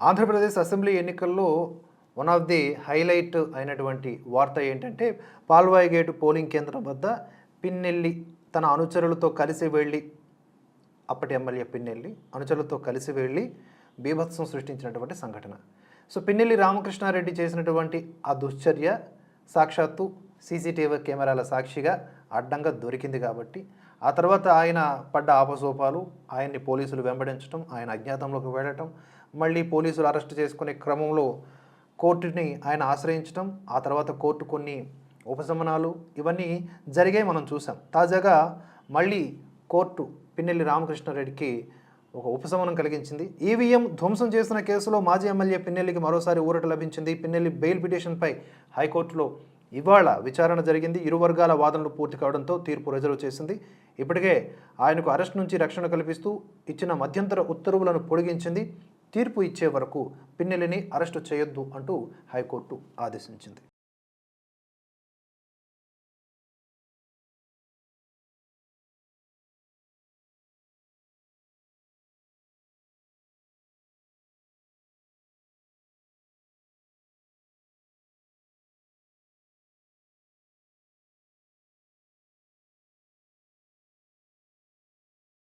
Andhra Pradesh assembly ఎన్నికల్లో one of the highlight అయినటువంటి వార్త ఏంటంటే పాల్వాయి గేటు పోలింగ్ కేంద్రం వద్ద పిన్నెల్లి తన అనుచరులతో కలిసి వెళ్ళి అప్పటి ఎమ్మెల్యే పిన్నెల్లి అనుచరులతో కలిసి వెళ్ళి బీభత్సం సృష్టించినటువంటి సంఘటన. సో పిన్నెల్లి రామకృష్ణారెడ్డి చేసినటువంటి ఆ దుశ్చర్య సాక్షాత్తు సీసీటీవీ కెమెరాల సాక్షిగా అడ్డంగా దొరికింది కాబట్టి ఆ తర్వాత ఆయన పడ్డ ఆపసోపాలు ఆయన్ని పోలీసులు వెంబడించడం ఆయన అజ్ఞాతంలోకి వెళ్ళటం మళ్ళీ పోలీసులు అరెస్ట్ చేసుకునే క్రమంలో కోర్టుని ఆయన ఆశ్రయించడం ఆ తర్వాత కోర్టు కొన్ని ఉపశమనాలు ఇవన్నీ జరిగాయి మనం చూసాం తాజాగా మళ్ళీ కోర్టు పిన్నెల్లి రామకృష్ణారెడ్డికి ఒక ఉపశమనం కలిగించింది. ఈవీఎం ధ్వంసం చేసిన కేసులో మాజీ ఎమ్మెల్యే పిన్నెల్లికి మరోసారి ఊరట లభించింది. పిన్నెల్లి బెయిల్ పిటిషన్పై హైకోర్టులో ఇవాళ విచారణ జరిగింది. ఇరు వర్గాల వాదనలు పూర్తి కావడంతో తీర్పు రిజర్వ్ చేసింది. ఇప్పటికే ఆయనకు అరెస్ట్ నుంచి రక్షణ కల్పిస్తూ ఇచ్చిన మధ్యంతర ఉత్తర్వులను పొడిగించింది. తీర్పు ఇచ్చే వరకు పిన్నెల్లిని అరెస్టు చేయొద్దు అంటూ హైకోర్టు ఆదేశించింది.